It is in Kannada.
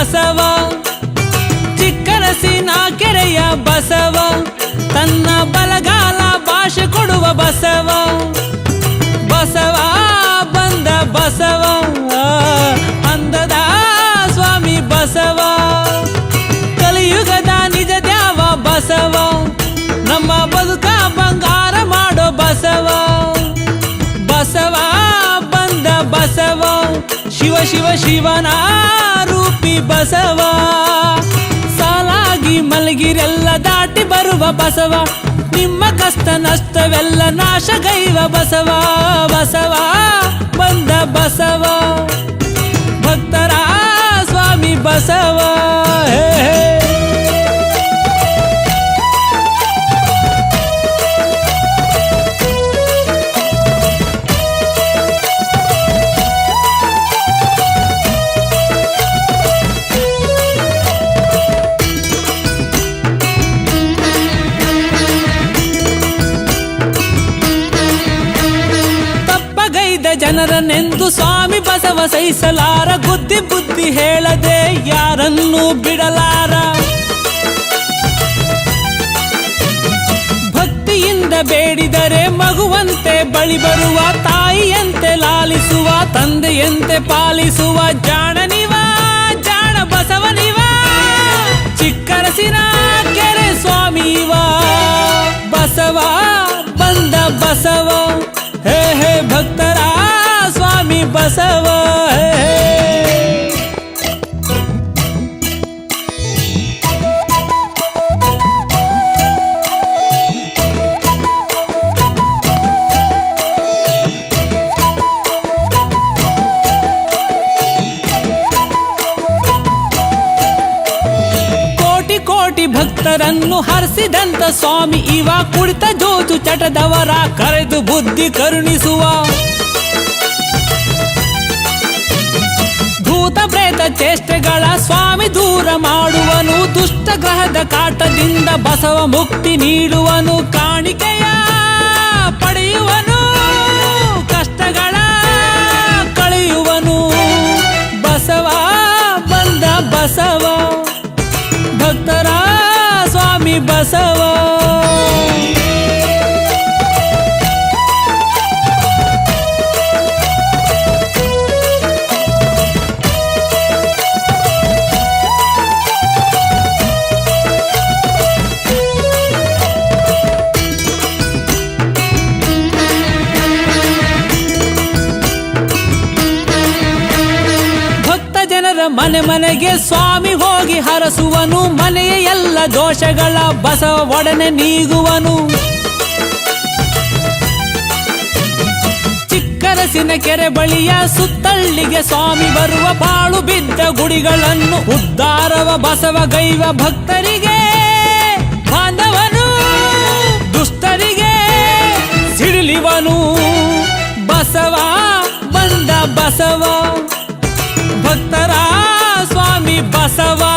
ಬಸವ. ಚಿಕ್ಕನಸಿನ ಕೆರೆಯ ಬಸವ. ತನ್ನ ಬಲಗಾಲ ಭಾಷೆ ಕೊಡುವ ಬಸವ. ಬಸವ ಬಂದ ಬಸವ. ಅಂದದ ಸ್ವಾಮಿ ಬಸವ. ಕಲಿಯುಗದ ನಿಜ ದ್ಯಾವ ಬಸವ. ನಮ್ಮ ಬದುಕ ಬಂಗಾರ ಮಾಡೋ ಬಸವ. ಬಸವ ಬಂದ ಬಸವ. ಶಿವ ಶಿವ ಶಿವನ ರೂಪಿ ಬಸವ. ಸಾಲಾಗಿ ಮಲಗಿರೆಲ್ಲ ದಾಟಿ ಬರುವ ಬಸವ. ನಿಮ್ಮ ಕಷ್ಟ ನಷ್ಟವೆಲ್ಲ ನಾಶಗೈವ ಬಸವ. ಬಸವ ಜನರನ್ನೆಂದು ಸ್ವಾಮಿ ಬಸವ ಸಹಿಸಲಾರ. ಬುದ್ಧಿ ಬುದ್ಧಿ ಹೇಳದೆ ಯಾರನ್ನೂ ಬಿಡಲಾರ. ಭಕ್ತಿಯಿಂದ ಬೇಡಿದರೆ ಮಗುವಂತೆ ಬಳಿ ಬರುವ, ತಾಯಿಯಂತೆ ಲಾಲಿಸುವ, ತಂದೆಯಂತೆ ಪಾಲಿಸುವ, ಜಾಣನಿವ, ಜಾಣ ಬಸವನಿವ, ಚಿಕ್ಕರಸಿನ ಕೆರೆ ಸ್ವಾಮಿವ. ಬಸವ ಬಂದ ಬಸವ, ಹೇ ಹೇ ಭಕ್ತರ ಸ್ವಾಮಿ ಬಸವ ಹೇ ಹೇ. ಕೋಟಿ ಕೋಟಿ ಭಕ್ತರನ್ನು ಹರಿಸಿದಂತ ಸ್ವಾಮಿ ಇವ ಕುಳಿತ ಜೋತು ಚಟದವರ ಕರೆದು ಬುದ್ಧಿ ಕರುಣಿಸುವ ಚೇಷ್ಟೆಗಳ ಸ್ವಾಮಿ ದೂರ ಮಾಡುವನು ದುಷ್ಟ ಗ್ರಹದ ಕಾಟದಿಂದ ಬಸವ ಮುಕ್ತಿ ನೀಡುವನು, ಕಾಣಿಕೆಯ ಪಡೆಯುವನು, ಕಷ್ಟಗಳ ಕಳೆಯುವನು. ಬಸವ ಬಂದ ಬಸವ, ಭಕ್ತರ ಸ್ವಾಮಿ ಬಸವ ಮನೆ ಮನೆಗೆ ಸ್ವಾಮಿ ಹೋಗಿ ಹರಸುವನು, ಮನೆಯ ಎಲ್ಲ ದೋಷಗಳ ಬಸವ ಒಡನೆ ನೀಗುವನು. ಚಿಕ್ಕರಸಿನ ಕೆರೆ ಬಳಿಯ ಸುತ್ತಳ್ಳಿಗೆ ಸ್ವಾಮಿ ಬರುವ ಬಾಳು ಬಿದ್ದ ಗುಡಿಗಳನ್ನು ಉದ್ಧಾರವ ಬಸವ ಗೈವ ಭಕ್ತರಿಗೆ, ಬಾಂಧವನು ದುಷ್ಟರಿಗೆ ಸಿಡಿಲಿವನು. ಬಸವ ಬಂದ ಬಸವ. ಬಸವ